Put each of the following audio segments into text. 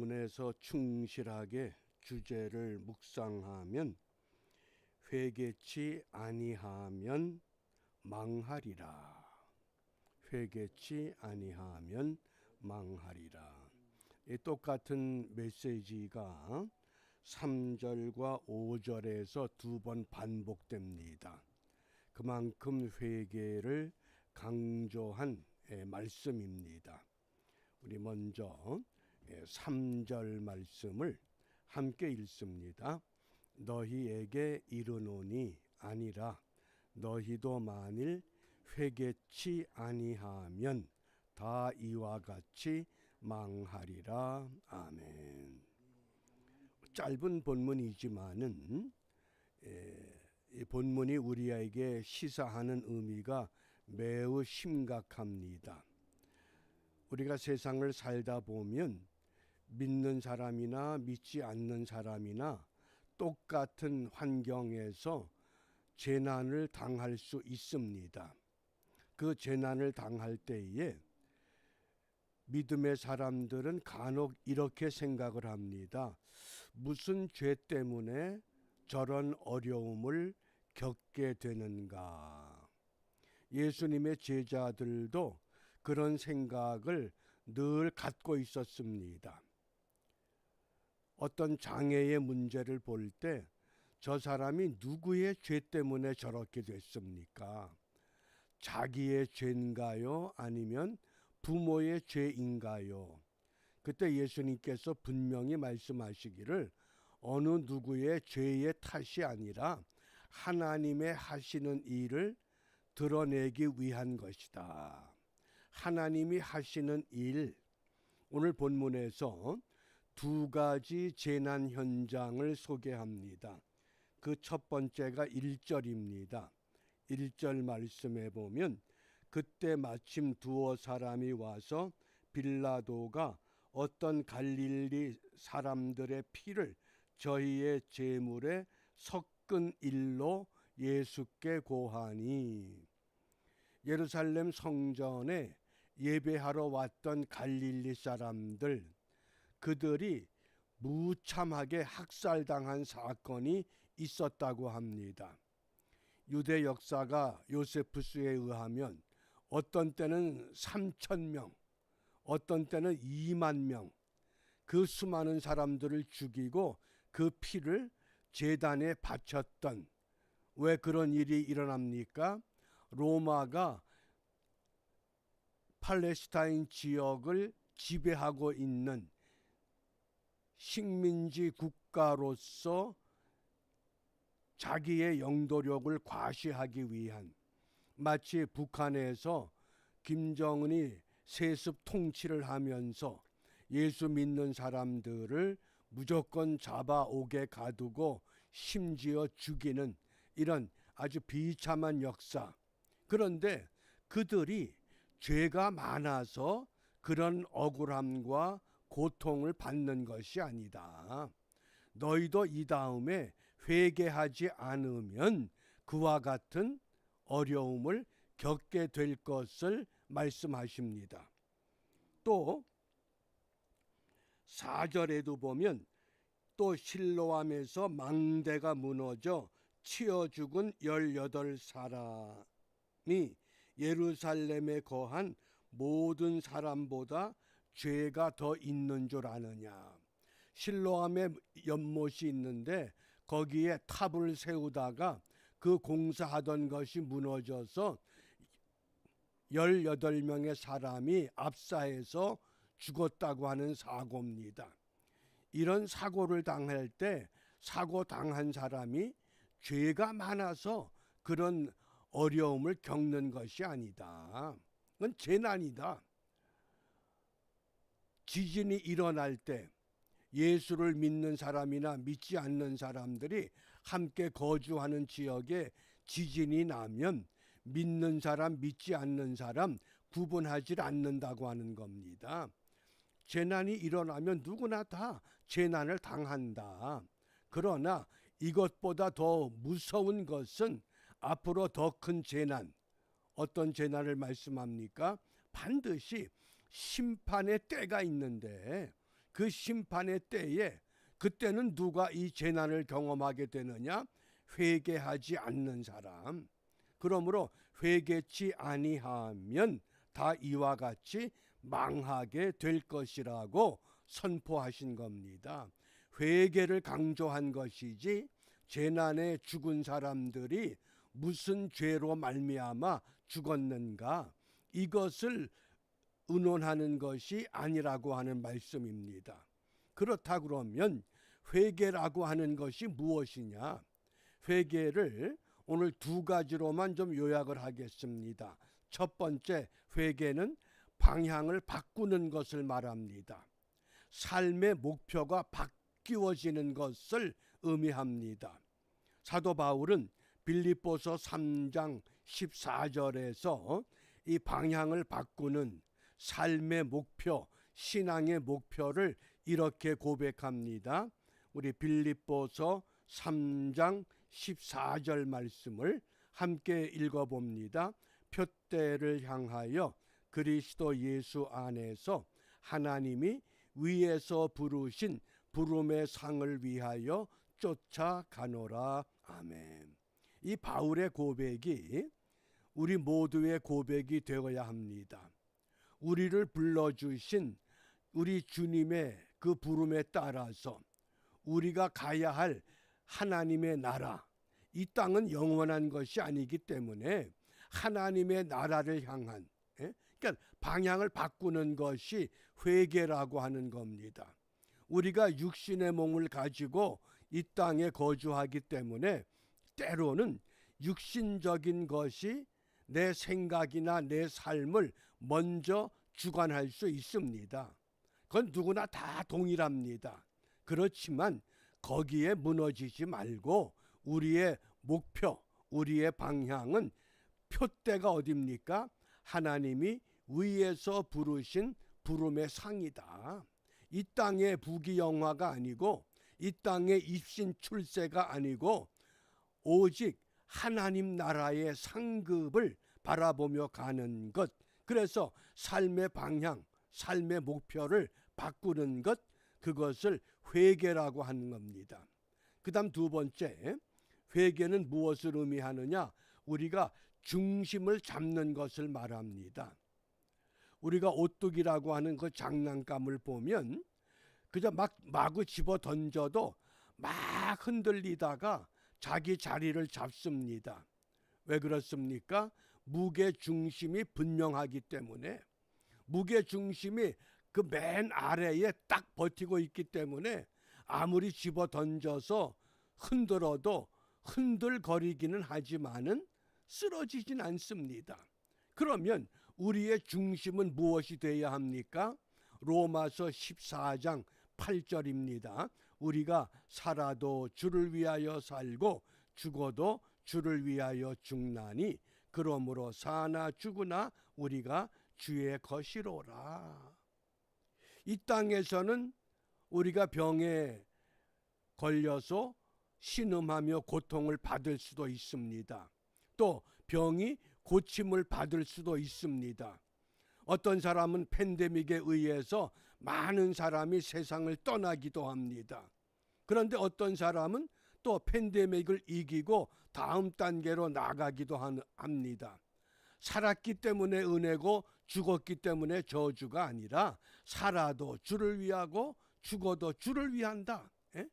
본문에서 충실하게 주제를 묵상하면 회개치 아니하면 망하리라. 회개치 아니하면 망하리라. 이 똑같은 메시지가 3절과 5절에서 두 번 반복됩니다. 그만큼 회개를 강조한 예, 말씀입니다. 우리 먼저 3절 말씀을 함께 읽습니다. 너희에게 이르노니 아니라 너희도 만일 회개치 아니하면 다 이와 같이 망하리라. 아멘. 짧은 본문이지만은 에, 이 본문이 우리에게 시사하는 의미가 매우 심각합니다. 우리가 세상을 살다 보면 믿는 사람이나 믿지 않는 사람이나 똑같은 환경에서 재난을 당할 수 있습니다. 그 재난을 당할 때에 믿음의 사람들은 간혹 이렇게 생각을 합니다. 무슨 죄 때문에 저런 어려움을 겪게 되는가? 예수님의 제자들도 그런 생각을 늘 갖고 있었습니다. 어떤 장애의 문제를 볼 때 저 사람이 누구의 죄 때문에 저렇게 됐습니까? 자기의 죄인가요? 아니면 부모의 죄인가요? 그때 예수님께서 분명히 말씀하시기를 어느 누구의 죄의 탓이 아니라 하나님의 하시는 일을 드러내기 위한 것이다. 하나님이 하시는 일, 오늘 본문에서 두 가지 재난 현장을 소개합니다. 그 첫 번째가 1절입니다. 1절 말씀에 보면 그때 마침 두어 사람이 와서 빌라도가 어떤 갈릴리 사람들의 피를 저희의 제물에 섞은 일로 예수께 고하니 예루살렘 성전에 예배하러 왔던 갈릴리 사람들 그들이 무참하게 학살당한 사건이 있었다고 합니다. 유대 역사가 요세푸스에 의하면 어떤 때는 3천 명, 어떤 때는 2만 명, 그 수많은 사람들을 죽이고 그 피를 재단에 바쳤던 왜 그런 일이 일어납니까? 로마가 팔레스타인 지역을 지배하고 있는 식민지 국가로서 자기의 영도력을 과시하기 위한 마치 북한에서 김정은이 세습 통치를 하면서 예수 믿는 사람들을 무조건 잡아오게 가두고 심지어 죽이는 이런 아주 비참한 역사. 그런데 그들이 죄가 많아서 그런 억울함과 고통을 받는 것이 아니다. 너희도 이 다음에 회개하지 않으면 그와 같은 어려움을 겪게 될 것을 말씀하십니다. 또 4절에도 보면 또 실로암에서 망대가 무너져 치어 죽은 18사람이 예루살렘에 거한 모든 사람보다 죄가 더 있는 줄 아느냐. 실로암에 연못이 있는데 거기에 탑을 세우다가 그 공사하던 것이 무너져서 18명의 사람이 압사해서 죽었다고 하는 사고입니다. 이런 사고를 당할 때 사고 당한 사람이 죄가 많아서 그런 어려움을 겪는 것이 아니다. 그건 재난이다. 지진이 일어날 때 예수를 믿는 사람이나 믿지 않는 사람들이 함께 거주하는 지역에 지진이 나면 믿는 사람, 믿지 않는 사람 구분하지 않는다고 하는 겁니다. 재난이 일어나면 누구나 다 재난을 당한다. 그러나 이것보다 더 무서운 것은 앞으로 더 큰 재난, 어떤 재난을 말씀합니까? 반드시 심판의 때가 있는데 그 심판의 때에 그때는 누가 이 재난을 경험하게 되느냐? 회개하지 않는 사람. 그러므로 회개치 아니하면 다 이와 같이 망하게 될 것이라고 선포하신 겁니다. 회개를 강조한 것이지 재난에 죽은 사람들이 무슨 죄로 말미암아 죽었는가 이것을 의논하는 것이 아니라고 하는 말씀입니다. 그렇다 그러면 회개라고 하는 것이 무엇이냐? 회개를 오늘 두 가지로만 좀 요약을 하겠습니다. 첫 번째 회개는 방향을 바꾸는 것을 말합니다. 삶의 목표가 바뀌어지는 것을 의미합니다. 사도 바울은 빌립보서 3장 14절에서 이 방향을 바꾸는 삶의 목표, 신앙의 목표를 이렇게 고백합니다. 우리 빌립보서 3장 14절 말씀을 함께 읽어 봅니다. 표대를 향하여 그리스도 예수 안에서 하나님이 위에서 부르신 부름의 상을 위하여 쫓아가노라. 아멘. 이 바울의 고백이 우리 모두의 고백이 되어야 합니다. 우리를 불러주신 우리 주님의 그 부름에 따라서 우리가 가야 할 하나님의 나라, 이 땅은 영원한 것이 아니기 때문에 하나님의 나라를 향한, 예? 그러니까 방향을 바꾸는 것이 회개라고 하는 겁니다. 우리가 육신의 몸을 가지고 이 땅에 거주하기 때문에 때로는 육신적인 것이 내 생각이나 내 삶을 먼저 주관할 수 있습니다. 그건 누구나 다 동일합니다. 그렇지만 거기에 무너지지 말고 우리의 목표, 우리의 방향은 표대가 어딥니까? 하나님이 위에서 부르신 부름의 상이다. 이 땅의 부귀영화가 아니고 이 땅의 입신 출세가 아니고 오직 하나님 나라의 상급을 바라보며 가는 것. 그래서 삶의 방향, 삶의 목표를 바꾸는 것, 그것을 회개라고 하는 겁니다. 그 다음 두 번째, 회개는 무엇을 의미하느냐? 우리가 중심을 잡는 것을 말합니다. 우리가 오뚜기라고 하는 그 장난감을 보면 그저 막 마구 집어 던져도 막 흔들리다가 자기 자리를 잡습니다. 왜 그렇습니까? 무게 중심이 분명하기 때문에 무게 중심이 그 맨 아래에 딱 버티고 있기 때문에 아무리 집어 던져서 흔들어도 흔들거리기는 하지만은 쓰러지진 않습니다. 그러면 우리의 중심은 무엇이 되어야 합니까? 로마서 14장 8절입니다. 우리가 살아도 주를 위하여 살고 죽어도 주를 위하여 죽나니 그러므로 사나 죽으나 우리가 주의 것이로라. 이 땅에서는 우리가 병에 걸려서 신음하며 고통을 받을 수도 있습니다. 또 병이 고침을 받을 수도 있습니다. 어떤 사람은 팬데믹에 의해서 많은 사람이 세상을 떠나기도 합니다. 그런데 어떤 사람은 또 팬데믹을 이기고 다음 단계로 나가기도 합니다. 살았기 때문에 은혜고 죽었기 때문에 저주가 아니라 살아도 주를 위하고 죽어도 주를 위한다. 에?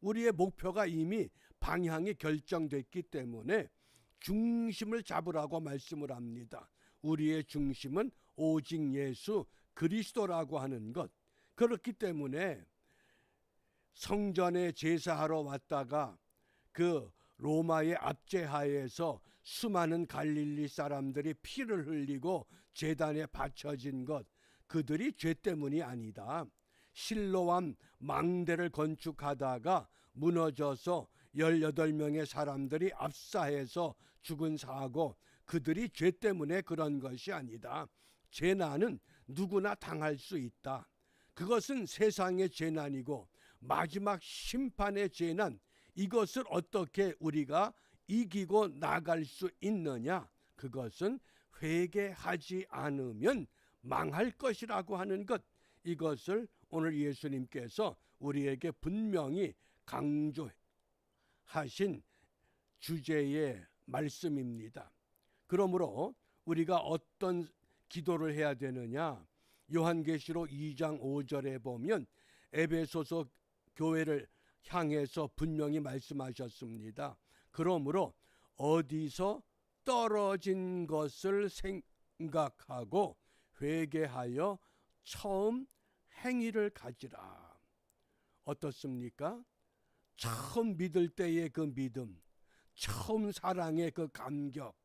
우리의 목표가 이미 방향이 결정됐기 때문에 중심을 잡으라고 말씀을 합니다. 우리의 중심은 오직 예수 그리스도라고 하는 것. 그렇기 때문에 성전에 제사하러 왔다가 그 로마의 압제하에서 수많은 갈릴리 사람들이 피를 흘리고 제단에 바쳐진 것 그들이 죄 때문이 아니다. 실로암 망대를 건축하다가 무너져서 18명의 사람들이 압사해서 죽은 사고 그들이 죄 때문에 그런 것이 아니다. 재난은 누구나 당할 수 있다. 그것은 세상의 재난이고 마지막 심판의 재난 이것을 어떻게 우리가 이기고 나갈 수 있느냐? 그것은 회개하지 않으면 망할 것이라고 하는 것 이것을 오늘 예수님께서 우리에게 분명히 강조하신 주제의 말씀입니다. 그러므로 우리가 어떤 기도를 해야 되느냐? 요한계시록 2장 5절에 보면 에베소서 교회를 향해서 분명히 말씀하셨습니다. 그러므로 어디서 떨어진 것을 생각하고 회개하여 처음 행위를 가지라. 어떻습니까? 처음 믿을 때의 그 믿음, 처음 사랑의 그 감격,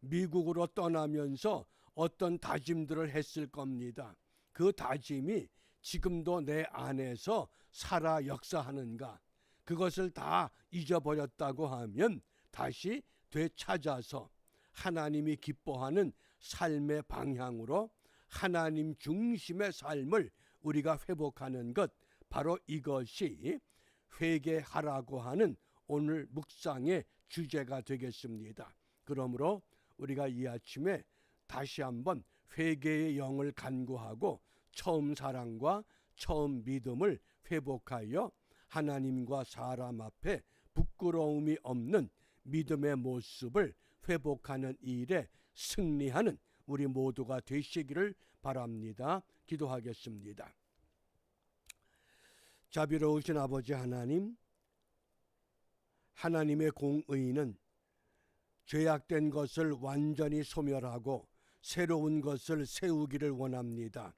미국으로 떠나면서 어떤 다짐들을 했을 겁니다. 그 다짐이 지금도 내 안에서 살아 역사하는가? 그것을 다 잊어버렸다고 하면 다시 되찾아서 하나님이 기뻐하는 삶의 방향으로 하나님 중심의 삶을 우리가 회복하는 것 바로 이것이 회개하라고 하는 오늘 묵상의 주제가 되겠습니다. 그러므로 우리가 이 아침에 다시 한번 회개의 영을 간구하고 처음 사랑과 처음 믿음을 회복하여 하나님과 사람 앞에 부끄러움이 없는 믿음의 모습을 회복하는 일에 승리하는 우리 모두가 되시기를 바랍니다. 기도하겠습니다. 자비로우신 아버지 하나님, 하나님의 공의는 죄악된 것을 완전히 소멸하고 새로운 것을 세우기를 원합니다.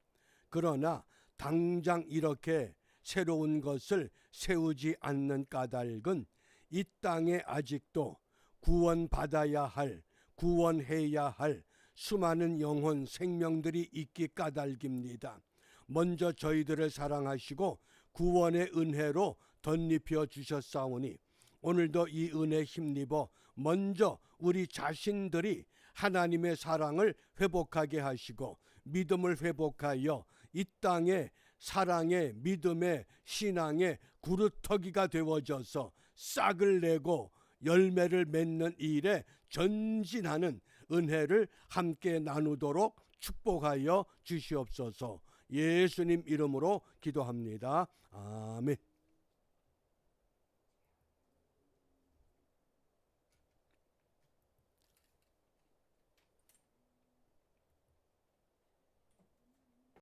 그러나 당장 이렇게 새로운 것을 세우지 않는 까닭은 이 땅에 아직도 구원받아야 할, 구원해야 할 수많은 영혼 생명들이 있기 까닭입니다. 먼저 저희들을 사랑하시고 구원의 은혜로 덧입혀 주셨사오니 오늘도 이 은혜 힘입어 먼저 우리 자신들이 하나님의 사랑을 회복하게 하시고 믿음을 회복하여 이 땅에 사랑의 믿음의 신앙의 구루터기가 되어져서 싹을 내고 열매를 맺는 일에 전진하는 은혜를 함께 나누도록 축복하여 주시옵소서. 예수님 이름으로 기도합니다. 아멘.